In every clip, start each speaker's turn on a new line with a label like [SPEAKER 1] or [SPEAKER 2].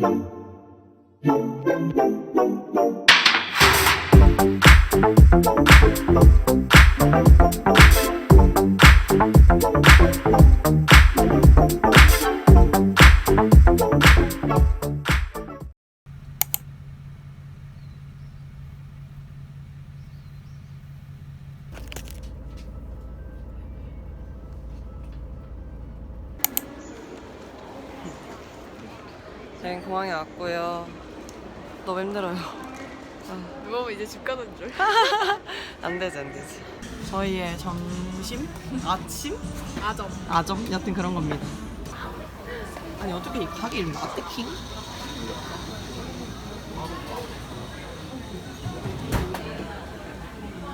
[SPEAKER 1] 저희 점심? 아침?
[SPEAKER 2] 아점.
[SPEAKER 1] 아점? 여튼 그런 겁니다. 아니, 어떻게 이 가게 이름 라떼킹?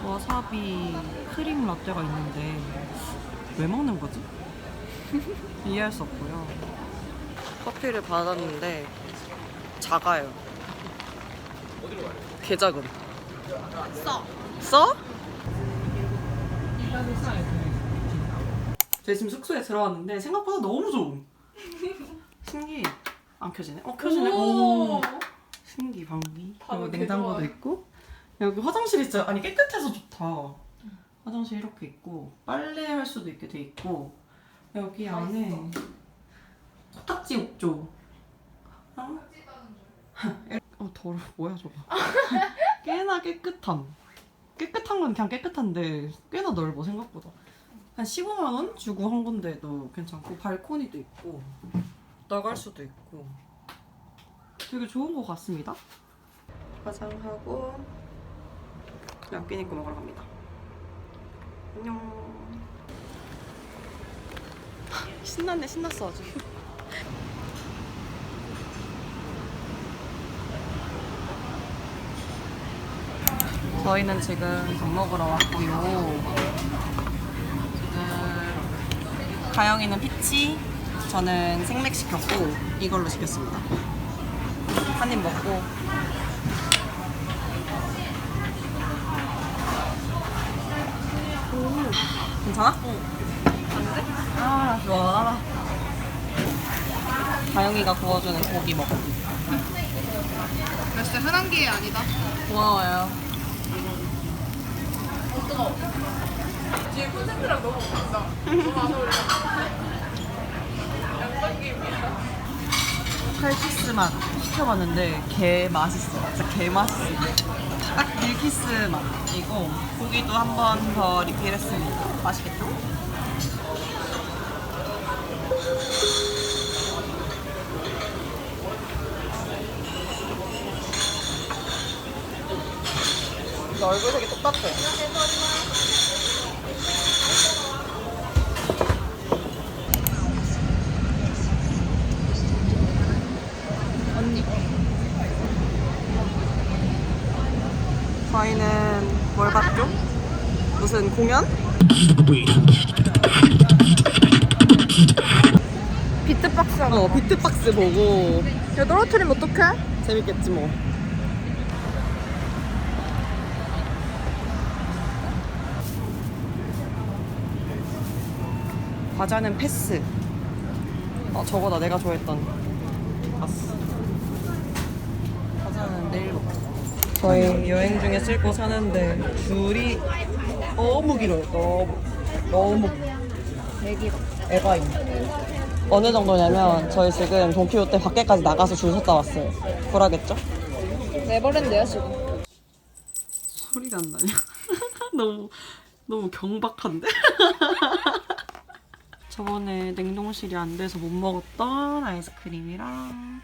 [SPEAKER 1] 와사비 크림 라떼가 있는데 왜 먹는 거지? 이해할 수 없고요. 커피를 받았는데 작아요. 개 작은.
[SPEAKER 2] 써.
[SPEAKER 1] 써? 저희 지금 숙소에 들어왔는데 생각보다 너무 좋음. 신기. 안 켜지네? 어 켜지네. 오. 신기.
[SPEAKER 2] 방금
[SPEAKER 1] 여기
[SPEAKER 2] 개
[SPEAKER 1] 냉장고도
[SPEAKER 2] 좋아요.
[SPEAKER 1] 있고 여기 화장실 있어요. 아니 깨끗해서 좋다. 화장실 이렇게 있고 빨래 할 수도 있게 돼 있고 여기 안에 코딱지 욕조. 어? 어 더러 뭐야 저거. 꽤나 깨끗함. 깨끗한 건 그냥 깨끗한데 꽤나 넓어 생각보다. 한 15만 원 주고 한 건데도 괜찮고 발코니도 있고 나갈 수도 있고 되게 좋은 것 같습니다. 화장하고 야끼니꾸 먹으러 갑니다. 안녕. 신났네 신났어 아주. 저희는 지금 밥 먹으러 왔고요. 지금 가영이는 피치, 저는 생맥 시켰고 이걸로 시켰습니다. 한 입 먹고 오, 괜찮아? 응. 안 돼? 아, 좋아. 가영이가 구워주는 고기 먹고.
[SPEAKER 2] 진짜 흔한 게 아니다.
[SPEAKER 1] 고마워요.
[SPEAKER 2] 뒤에 콘센트랑 너무 없다. 너무 안 어울려. 양반김이야.
[SPEAKER 1] 칼키스 맛 시켜봤는데 개 맛있어. 진짜 개 맛있어. 딱 밀키스 맛이고 고기도 한 번 더 리필했습니다. 맛있겠죠? 너 얼굴색이 똑같아.
[SPEAKER 2] 언니.
[SPEAKER 1] 저희는 뭘 봤죠? 무슨 공연?
[SPEAKER 2] 비트박스 하나.
[SPEAKER 1] 어, 비트박스 보고
[SPEAKER 2] 야, 떨어뜨리면 어떡해?
[SPEAKER 1] 재밌겠지 뭐. 과자는 패스. 어, 저거다 내가 좋아했던. 봤어. 과자는 내일 먹자. 저희 여행 중에 쓸거 사는데 줄이 너무 길어요. 너무 너무. 에바임. 어느 정도냐면 저희 지금 돈키호테 밖에까지 나가서 줄 섰다 왔어요. 굴하겠죠?
[SPEAKER 2] 네버랜드야, 지금.
[SPEAKER 1] 소리가 안 나냐? 너무 너무 경박한데? 저번에 냉동실이 안 돼서 못 먹었던 아이스크림이랑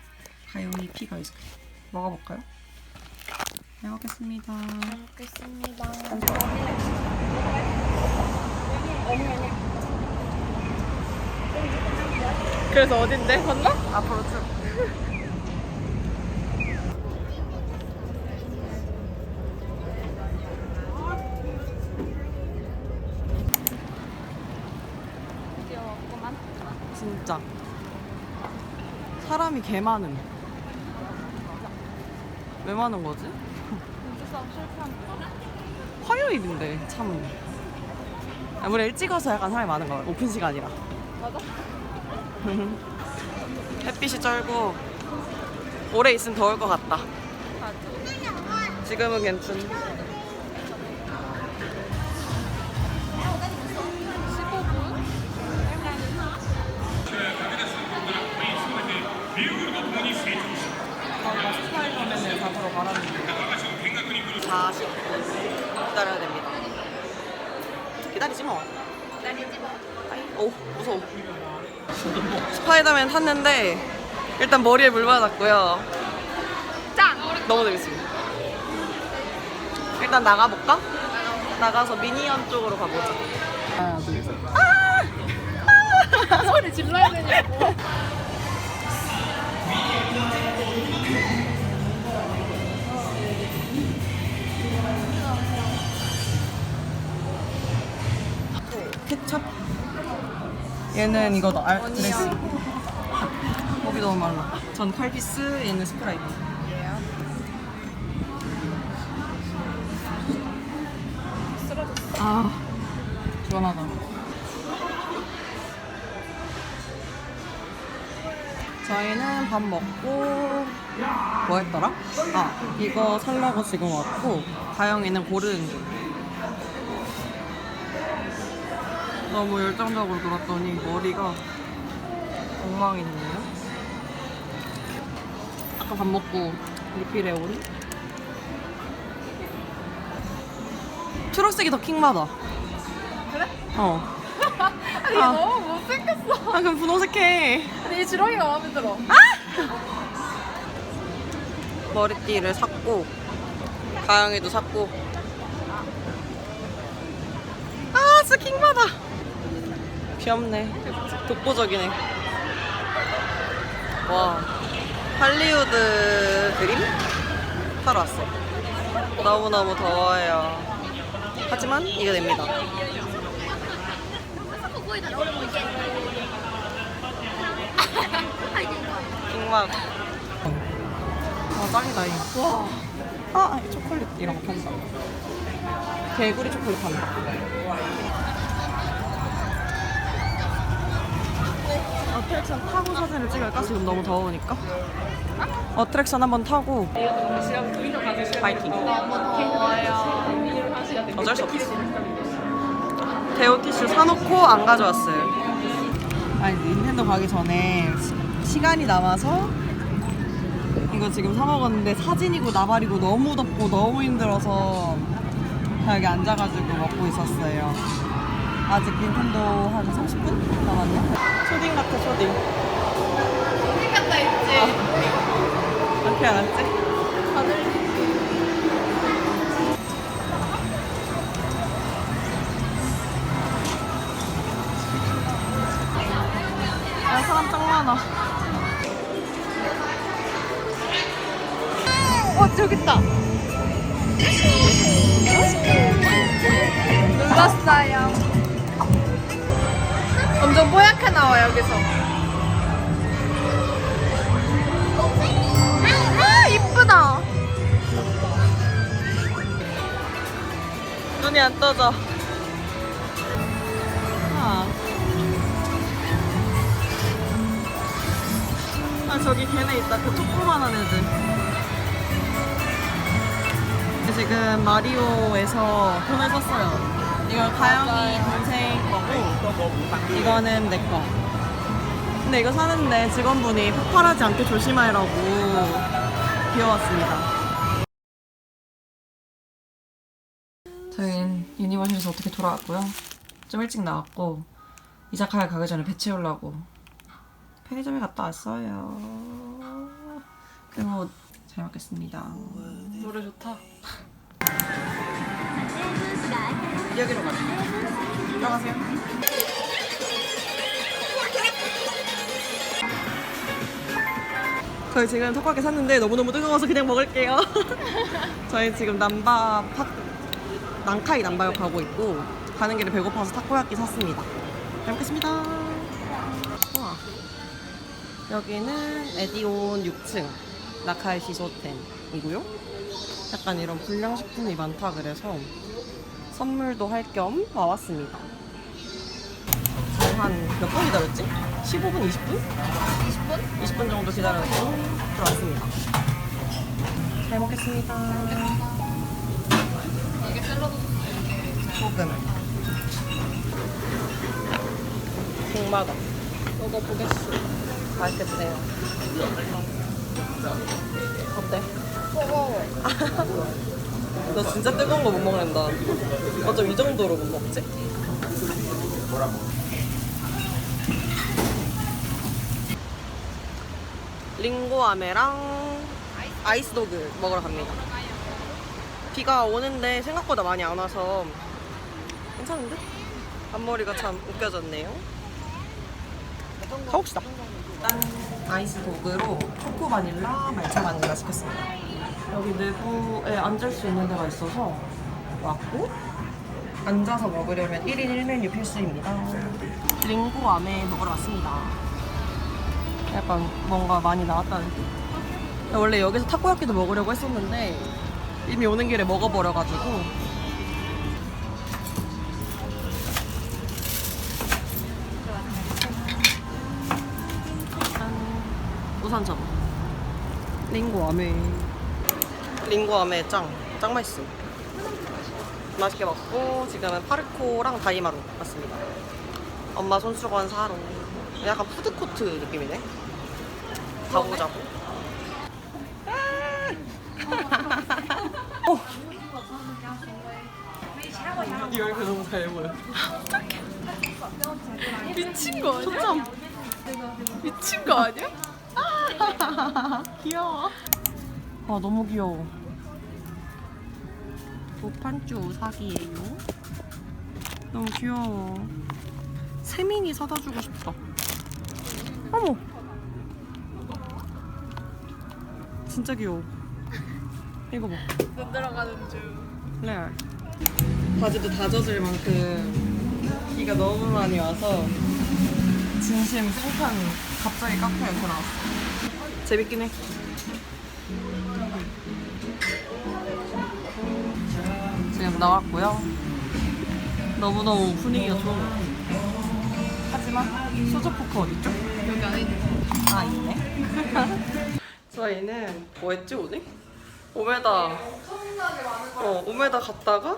[SPEAKER 1] 가요이 픽 아이스크림 먹어볼까요? 네, 먹겠습니다.
[SPEAKER 2] 먹겠습니다. 그래서 어딘데? 건너?
[SPEAKER 1] 앞으로 쭉. 진짜 사람이 개 많음. 왜 많은 거지? 화요일인데 참. 아무래 일찍 와서 약간 사람이 많은 거야. 오픈 시간이라.
[SPEAKER 2] 맞아?
[SPEAKER 1] 햇빛이 쩔고 오래 있으면 더울 것 같다. 지금은 괜찮. 뭐.
[SPEAKER 2] 뭐.
[SPEAKER 1] 오 무서워. 스파이더맨 탔는데 일단 머리에 물 맞았고요.
[SPEAKER 2] 짱!
[SPEAKER 1] 너무 재밌습니다. 일단 나가볼까? 나가서 미니언 쪽으로 가보자. 하나 둘 셋.
[SPEAKER 2] 소리 질러야 되냐고.
[SPEAKER 1] 케첩. 얘는 이거 너 알, 드레스. 목이 너무 말라. 전 칼피스, 얘는 스프라이트. 아, 시원하다. 저희는 밥 먹고 뭐 했더라? 아, 이거 살라고 지금 왔고 가영이는 고르는 중. 너무 열정적으로 놀았더니 머리가 엉망이 됐네요. 아까 밥 먹고 리필해 온 초록색이 더 킹받아.
[SPEAKER 2] 그래?
[SPEAKER 1] 어.
[SPEAKER 2] 아니,
[SPEAKER 1] 아.
[SPEAKER 2] 너무 못생겼어.
[SPEAKER 1] 아 그럼 분홍색해.
[SPEAKER 2] 근데 이 지렁이가 마음에 들어.
[SPEAKER 1] 머리띠를 샀고 가영이도 샀고. 아 진짜 킹받아. 귀엽네. 독보적이네. 와 할리우드 그림 타러 왔어. 너무너무 더워요. 하지만 이겨냅니다. 킹막. 아 짱이다 이. 와. 아이 초콜릿 이런 거 판다. 개구리 초콜릿 판다. 어트랙션 타고 사진을 찍을까? 지금 너무 더우니까. 어트랙션 한번 타고. 파이팅. 어쩔 수 없지. 데오 티슈 사놓고 안 가져왔어요. 아니 닌텐도 가기 전에 시, 시간이 남아서 이거 지금 사 먹었는데 사진이고 나발이고 너무 덥고 너무 힘들어서 여기 앉아가지고 먹고 있었어요. 아직 닌텐도 한 30분 남았네. 초딩 같아 초딩.
[SPEAKER 2] 생겼다 했지.
[SPEAKER 1] 어떻게 알았지?
[SPEAKER 2] 다들
[SPEAKER 1] 아 사람 짱 많아.
[SPEAKER 2] 어, 저기 있다. 눌렀어요. 엄청 뽀얗게 나와 여기서. 아, 이쁘다.
[SPEAKER 1] 눈이 안 떠져. 아. 아 저기 걔네 있다. 그 조그만한 애들. 지금 마리오에서 돈을 썼어요. 이걸 가영이 동생 거고 이거는 내 거. 근데 이거 사는데 직원분이 폭발하지 않게 조심하라고 비워왔습니다. 저희는 유니버셜에서 어떻게 돌아왔고요. 좀 일찍 나왔고 이자카야 가기 전에 배 채우려고 편의점에 갔다 왔어요. 그리고 잘 먹겠습니다.
[SPEAKER 2] 노래 좋다.
[SPEAKER 1] 여기로 가자. 들어가세요. 저희 지금 턱밖에 샀는데 너무너무 뜨거워서 그냥 먹을게요. 저희 지금 남바 파, 난카이 남바역 가고 있고 가는 길에 배고파서 타코야끼 샀습니다. 잘 먹겠습니다. 우와. 여기는 에디온 6층 나카이 시소텐이고요. 약간 이런 불량식품이 많다 그래서 선물도 할 겸 와왔습니다. 잘한몇 분 기다렸지? 15분, 20분?
[SPEAKER 2] 20분?
[SPEAKER 1] 20분 정도 기다려서 들어왔습니다. 잘 먹겠습니다.
[SPEAKER 2] 이게 샐러드
[SPEAKER 1] 소금. 국마다.
[SPEAKER 2] 먹어보겠어.
[SPEAKER 1] 맛있겠네요. 어때?
[SPEAKER 2] 뜨거 워.
[SPEAKER 1] 너 진짜 뜨거운 거 못 먹는다. 어쩜 이 정도로 못 먹지? 링고아메랑 아이스도그 먹으러 갑니다. 비가 오는데 생각보다 많이 안 와서 괜찮은데? 앞머리가 참 웃겨졌네요. 가봅시다. 아이스도그로 초코 바닐라, 말차 바닐라 시켰습니다. 여기 내부에 앉을 수 있는 데가 있어서 왔고 앉아서 먹으려면 1인 1메뉴 필수입니다. 링고 아메 먹으러 왔습니다. 약간 뭔가 많이 나왔다는 느낌. 원래 여기서 타코야키도 먹으려고 했었는데 이미 오는 길에 먹어버려가지고 짠. 우산 접어. 링고 아메. 링고 아메 짱. 짱 맛있음. 맛있게 먹고 지금은 파르코랑 다이마루 왔습니다. 엄마 손수건 사러. 약간 푸드코트 느낌이네. 가보자고. 어. 네 얼굴 너무 잘 보여.
[SPEAKER 2] 미친 거 아니야?
[SPEAKER 1] 초점.
[SPEAKER 2] 미친 거 아니야?
[SPEAKER 1] 귀여워. 아 너무 귀여워. 도판쭈 사기예요. 너무 귀여워. 세민이 사다 주고 싶다. 어머. 진짜 귀여워. 이거 봐.
[SPEAKER 2] 눈 들어가는 중.
[SPEAKER 1] 레알. 바지도 다 젖을 만큼 비가 너무 많이 와서 진심 생판 갑자기 카페에 들어왔어. 재밌긴 해. 나왔고요. 너무너무 분위기가 좋은 것 같아요. 하지만 수저 포크 어딨죠?
[SPEAKER 2] 여기 안에 있는 거.
[SPEAKER 1] 아 있네. 저희는 뭐 했지 오늘? 오메다
[SPEAKER 2] 엄청나게 많은 거.
[SPEAKER 1] 어 오메다 갔다가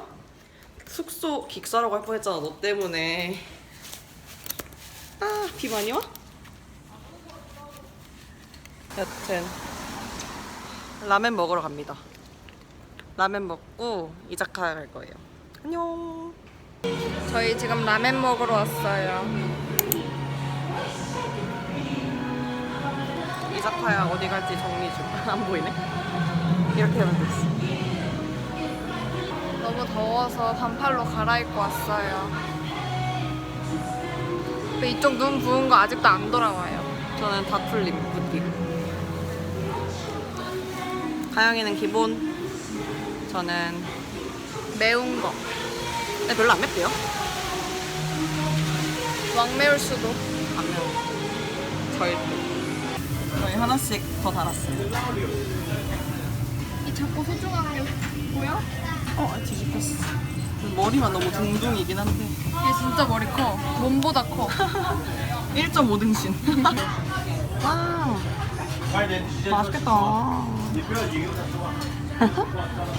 [SPEAKER 1] 숙소 기사라고 할 뻔했잖아 너 때문에. 아 비 많이 와? 여튼 라멘 먹으러 갑니다. 라멘 먹고 이자카야 갈 거예요. 안녕.
[SPEAKER 2] 저희 지금 라멘 먹으러 왔어요.
[SPEAKER 1] 이자카야 어디 갈지 정리 중. 안 보이네. 이렇게 하면 됐어.
[SPEAKER 2] 너무 더워서 반팔로 갈아입고 왔어요. 근데 이쪽 눈 부은 거 아직도 안 돌아와요.
[SPEAKER 1] 저는 다 풀림 느낌. 가영이는 기본. 저는
[SPEAKER 2] 매운 거.
[SPEAKER 1] 근데 별로 안 맵대요.
[SPEAKER 2] 왕 매울 수도.
[SPEAKER 1] 안 매워. 절대. 저희 하나씩 더 달았어요.
[SPEAKER 2] 이 자꾸 소중한 게 뭐야?
[SPEAKER 1] 어, 뒤집혔어. 머리만 너무 둥둥이긴 한데.
[SPEAKER 2] 얘 진짜 머리 커. 몸보다 커.
[SPEAKER 1] 1.5등신. 와, 맛있겠다.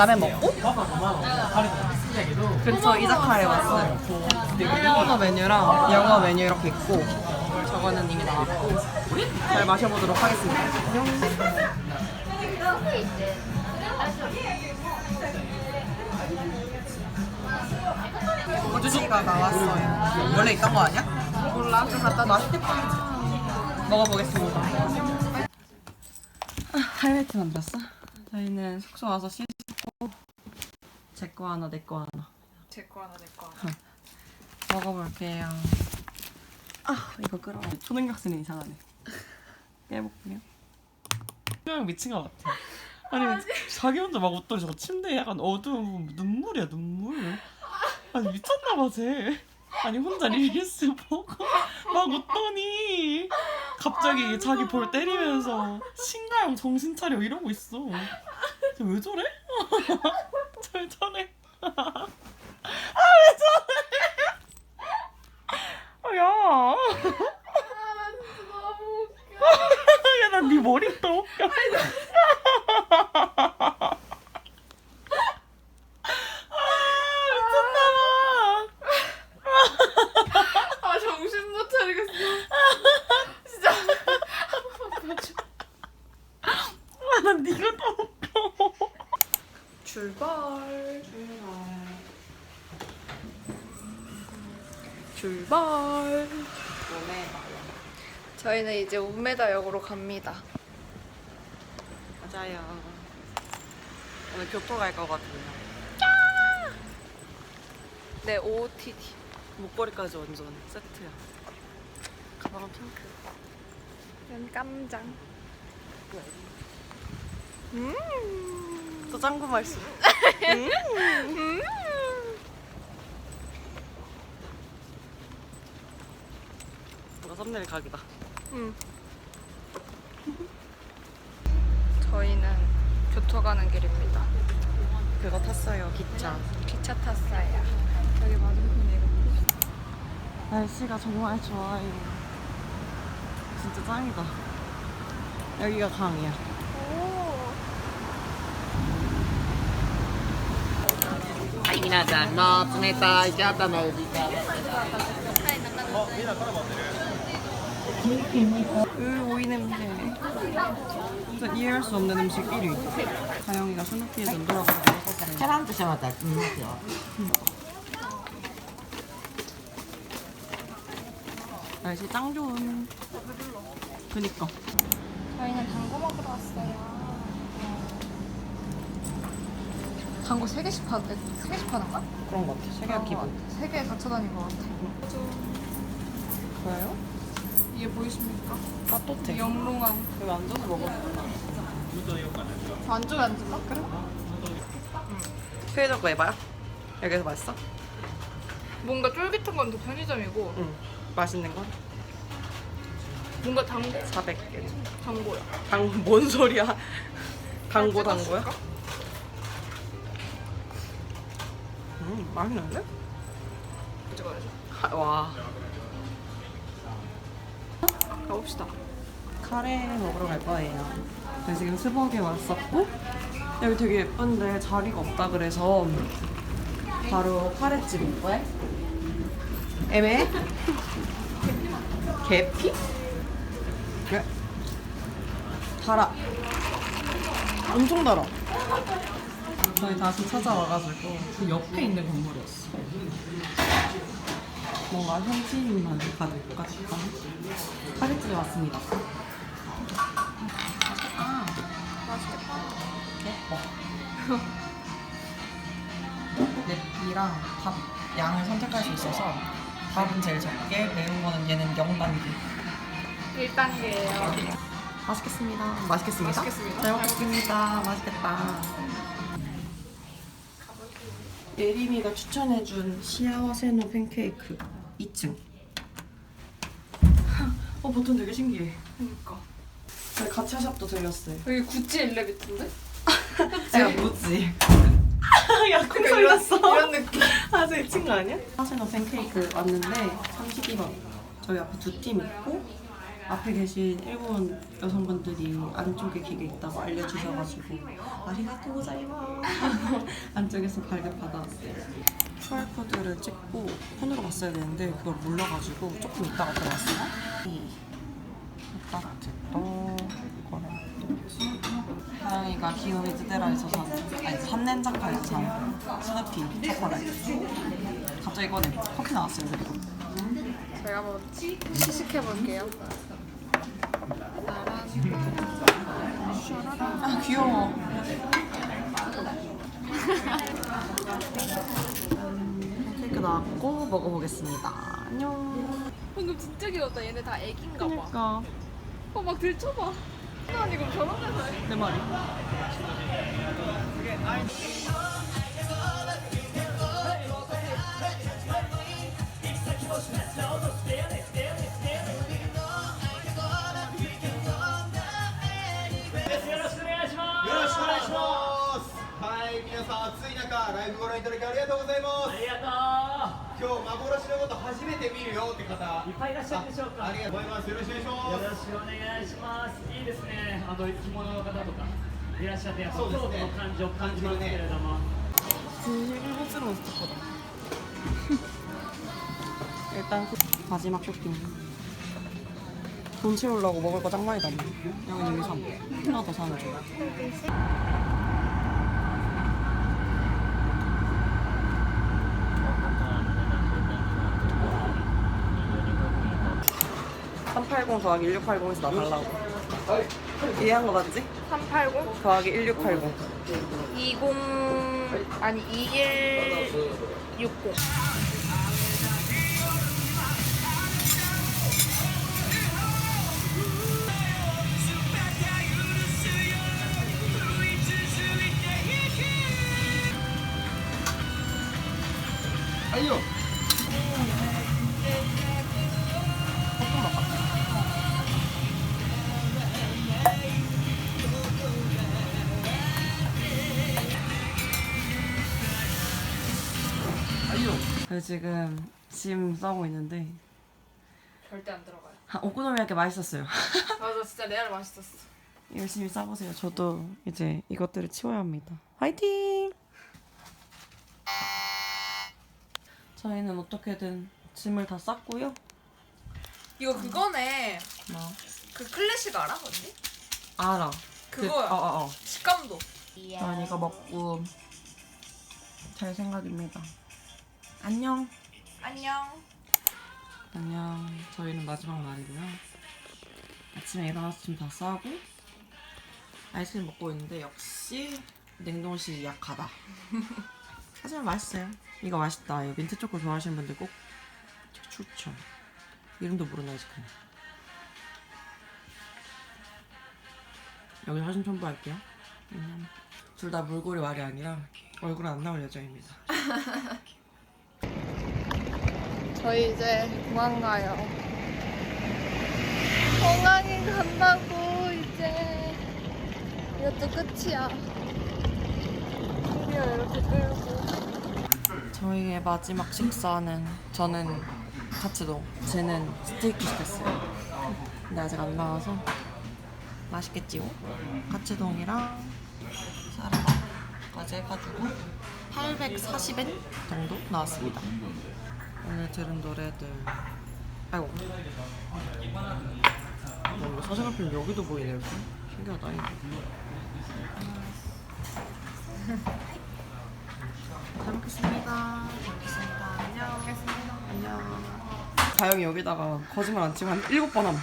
[SPEAKER 1] 라면 먹고 근처 이자카야에 왔어요. 일본어 메뉴랑 영어 메뉴 이렇게 있고 저거는 이미 나왔고 잘 마셔보도록 하겠습니다. 안녕. 고주시가 나왔어요. 원래 있던 거 아니야?
[SPEAKER 2] 몰라. 좀 갖다 놔.
[SPEAKER 1] 먹어보겠습니다. 아, 하이라이트 만들었어? 저희는 숙소 와서 씻고 제 거 하나, 내 거 하나
[SPEAKER 2] 제 거 하나 내 거 하나.
[SPEAKER 1] 먹어볼게요. 아, 이거 끌어. 초능력쓰는 이상하네. 깨볼게요.
[SPEAKER 3] 그냥 미친 것 같아. 아니 자기 혼자 막 웃더니 저 침대에 약간 어두운 눈물이야 눈물. 아니 미쳤나 봐 쟤. 아니 혼자 릴스 보고 막 웃더니 갑자기 자기 볼 때리면서 신가영 정신 차려 이러고 있어. 쟤왜? 왜 저래? 아 왜 저래? 아, 야.
[SPEAKER 2] 아, 나 진짜 너무 웃겨.
[SPEAKER 3] 야, 난 네 머리 또 웃겨. 아, 미쳤나봐.
[SPEAKER 2] 아, 정신 못 차리겠어. 진짜.
[SPEAKER 3] 아, 난 네가 더 웃겨.
[SPEAKER 2] 출발. 출발. 저희는 이제 우메다역으로 갑니다.
[SPEAKER 1] 맞아요. 오늘 교토 갈 거거든요.
[SPEAKER 2] 네, OOTD.
[SPEAKER 1] 목걸이까지 완전 세트야. 가방은 핑크.
[SPEAKER 2] 이건 깜장.
[SPEAKER 1] 또 짱구 말씀. 누가 썸네일 각이다.
[SPEAKER 2] 음. 저희는 교토 가는 길입니다.
[SPEAKER 1] 그거 탔어요, 기차.
[SPEAKER 2] 기차 탔어요. 여기 맞은편에 이렇게.
[SPEAKER 1] 날씨가 정말 좋아요. 진짜 짱이다. 여기가 강이야.
[SPEAKER 2] 오.
[SPEAKER 4] はい、皆さんの冷たいジャータのお時間
[SPEAKER 1] 으, 오이 냄새. 진짜 이해할 수 없는 음식 1위. 가영이가 스누피에 눈 돌아가서 먹었거든요.
[SPEAKER 4] チャランとしたまた見ますよ
[SPEAKER 1] 날씨 짱 좋은. 그니까.
[SPEAKER 2] 저희는 당구 먹으러 왔어요. 당구 3개씩 파는데? 3개씩 파는가?
[SPEAKER 1] 그런 것 같아. 세계가 기분.
[SPEAKER 2] 3개에 4천 원인 것 같아.
[SPEAKER 1] 좋아요?
[SPEAKER 2] 이게 보이십니까?
[SPEAKER 1] 따뜻해.
[SPEAKER 2] 영롱한.
[SPEAKER 1] 여기 앉아서 먹어.
[SPEAKER 2] 저 안쪽에 앉을까? 그래?
[SPEAKER 1] 편의점 거 해봐요. 여기서 맛있어?
[SPEAKER 2] 뭔가 쫄깃한 건 더 편의점이고
[SPEAKER 1] 응. 맛있는 건?
[SPEAKER 2] 뭔가 당고?
[SPEAKER 1] 400개.
[SPEAKER 2] 당고야.
[SPEAKER 1] 당, 뭔 소리야? 당고, 당고야? 음, 맛있는데?
[SPEAKER 2] 찍어야지.
[SPEAKER 1] 하, 와. 가봅시다. 카레 먹으러 갈 거예요. 저희 지금 스벅에 왔었고, 여기 되게 예쁜데 자리가 없다 그래서 바로 카레집 올 거야? 애매해? 계피? 그래. 달아. 엄청 달아. 저희 다시 찾아와가지고 그 옆에 있는 건물이었어. 뭔가 현지인만 가득 가득한 카레집에 왔습니다. 아, 예뻐. 랩이랑 밥 양을 선택할 수 있어서 밥은 제일 적게, 매운 거는 얘는 0단계.
[SPEAKER 2] 1단계예요.
[SPEAKER 1] 맛있겠습니다. 맛있겠습니다.
[SPEAKER 2] 맛있겠습니다.
[SPEAKER 1] 잘 먹겠습니다. 맛있겠다. 예림이가 추천해준 시아와 세노 팬케이크 2층. 어, 버튼 되게 신기해.
[SPEAKER 2] 그러니까.
[SPEAKER 1] 저희 가차샵도 들렸어요.
[SPEAKER 2] 여기 구찌 엘리베이터인데?
[SPEAKER 1] 제가 뭐지? 야, 콩
[SPEAKER 2] 이런,
[SPEAKER 1] 렸어
[SPEAKER 2] 이런 느낌.
[SPEAKER 1] 아, 저 2층 거 아니야? 사세노 팬케이크 왔는데 32번. 저희 앞에 두 팀 있고 앞에 계신 일본 여성분들이 안쪽에 기계 있다고 알려주셔가지고 아리가또 고자이마 안쪽에서 발급 받아왔어요. QR코드를 찍고 폰으로 봤어야 되는데 그걸 몰라가지고 조금 이따가 들어왔어요. 이따가 또 이거를 다영이가 기호미 뜨데라에서 산 아니 산넨자카에서 산 스누피 초콜릿 갑자기 꺼내 커피 나왔어요 그리고
[SPEAKER 2] 제가 한번 시식해 볼게요.
[SPEAKER 1] 아 귀여워. 케이크 나왔고 먹어보겠습니다. 안녕.
[SPEAKER 2] 방금 진짜 귀엽다. 얘네 다 애기인가 봐.
[SPEAKER 1] 그러니까
[SPEAKER 2] 어, 막 들춰봐. 아니, 그럼 저런 데서 해.
[SPEAKER 1] 내 말이.
[SPEAKER 5] よって方
[SPEAKER 6] とういっぱいいらっしゃるでしょうか
[SPEAKER 5] ありがとうございますよろしくお願いし
[SPEAKER 6] よ
[SPEAKER 5] ます
[SPEAKER 6] ろしくお願いしますいいですねあの着物の方とかいらっしゃってやっぱ京
[SPEAKER 5] そうですね
[SPEAKER 6] 都の感じを感じますけれども
[SPEAKER 1] 일본스러운 스티커다. 일단 마지막 쇼핑. 돈 채우려고 먹을 거 짱 많이 담네. 여기는 여기 3. 하나 더 사는 중. (380) 더하기 (1680) 에서 나 달라고. 이해한 거 맞지?
[SPEAKER 2] 380
[SPEAKER 1] 더하기 (1680)
[SPEAKER 2] 20 아니 2160
[SPEAKER 1] 지금 짐 싸고 있는데
[SPEAKER 2] 절대 안 들어가요
[SPEAKER 1] 아, 오코노미야끼 맛있었어요.
[SPEAKER 2] 맞아 진짜 레알 맛있었어
[SPEAKER 1] 열심히 싸보세요. 저도 이제 이것들을 치워야 합니다. 화이팅! 저희는 어떻게든 짐을 다 쌌고요.
[SPEAKER 2] 이거 그거네
[SPEAKER 1] 뭐?
[SPEAKER 2] 그 클래식 알아 언니?
[SPEAKER 1] 알아.
[SPEAKER 2] 그거야.
[SPEAKER 1] 그, 어, 어, 어.
[SPEAKER 2] 식감도
[SPEAKER 1] 저는 이거 먹고 잘 생각입니다. 안녕.
[SPEAKER 2] 안녕
[SPEAKER 1] 안녕. 저희는 마지막 날이고요. 아침에 일어나서 짐다 싸고 아이스크림 먹고 있는데 역시 냉동실이 약하다. 하지만 맛있어요. 이거 맛있다. 이거 민트 초코 좋아하시는 분들 꼭 추천. 이름도 모르는 아이스크림. 여기 사진 첨부할게요. 둘 다 물골이 말이 아니라 얼굴은 안 나올 예정입니다.
[SPEAKER 2] 저희 이제 공항 가요 공항에 간다고 이제 이것도 끝이야 드디어 이렇게 끌고
[SPEAKER 1] 저희의 마지막 식사는 저는 카츠동, 쟤는 스테이크 시켰어요. 근데 아직 안 나와서 맛있겠지요? 카츠동이랑 사라다까지 해가지고 840엔 정도 나왔습니다. 오늘 들은 노래들 아이고 뭐 사진 앞에 여기도 보이네 이렇게 신기하다 이거 잘 먹겠습니다. 잘 먹겠습니다. 안녕. 안녕. 다영이 여기다가 거짓말 안 치고 한 일곱 번 함.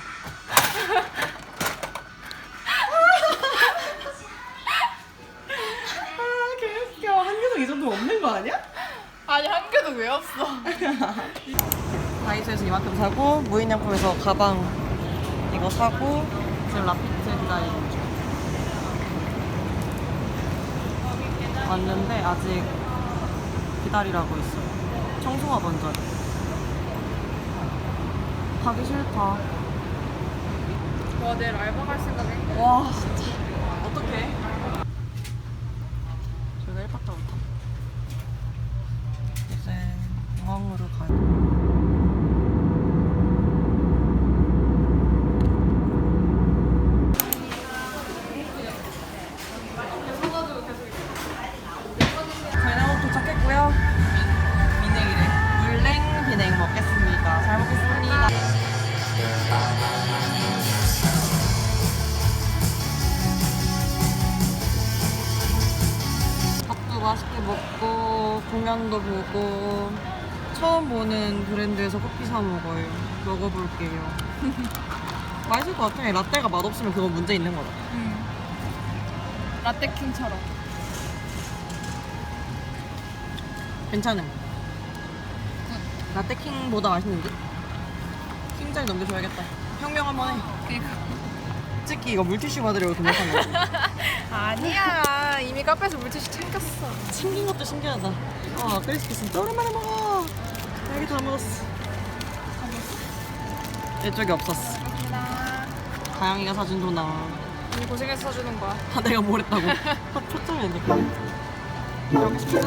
[SPEAKER 1] 아, 개웃겨. 한계석 이 정도 없는 거 아니야?
[SPEAKER 2] 아니 한 개도 왜 없어
[SPEAKER 1] 다이소에서 이만큼 사고 무인양품에서 가방 이거 사고 지금 라피트 기다리는 중. 왔는데 아직 기다리라고 있어요. 청소가 먼저. 가기 싫다.
[SPEAKER 2] 와 내일 알바 갈 생각에
[SPEAKER 1] 와 진짜 먹어볼게요. 맛있을 것 같아. 라떼가 맛없으면 그건 문제 있는 거다.
[SPEAKER 2] 라떼킹처럼
[SPEAKER 1] 괜찮음. 라떼 킹보다 맛있는데? 킹자리 넘겨줘야겠다. 혁명 한번 해.
[SPEAKER 2] 그니까
[SPEAKER 1] 솔직히 이거 물티슈 받으려고 돈 못한 거지.
[SPEAKER 2] 아니야 이미 카페에서 물티슈 챙겼어
[SPEAKER 1] 챙긴 것도 신기하다. 어, 크리스피스 또 오랜만에 먹어. 여기 다 먹었어. 이쪽에 없었어. 다영이가 사준 도나.
[SPEAKER 2] 이 고생해서 사주는 거야
[SPEAKER 1] 아, 내가 뭘 했다고. 아, 초점이 아니까. 여기서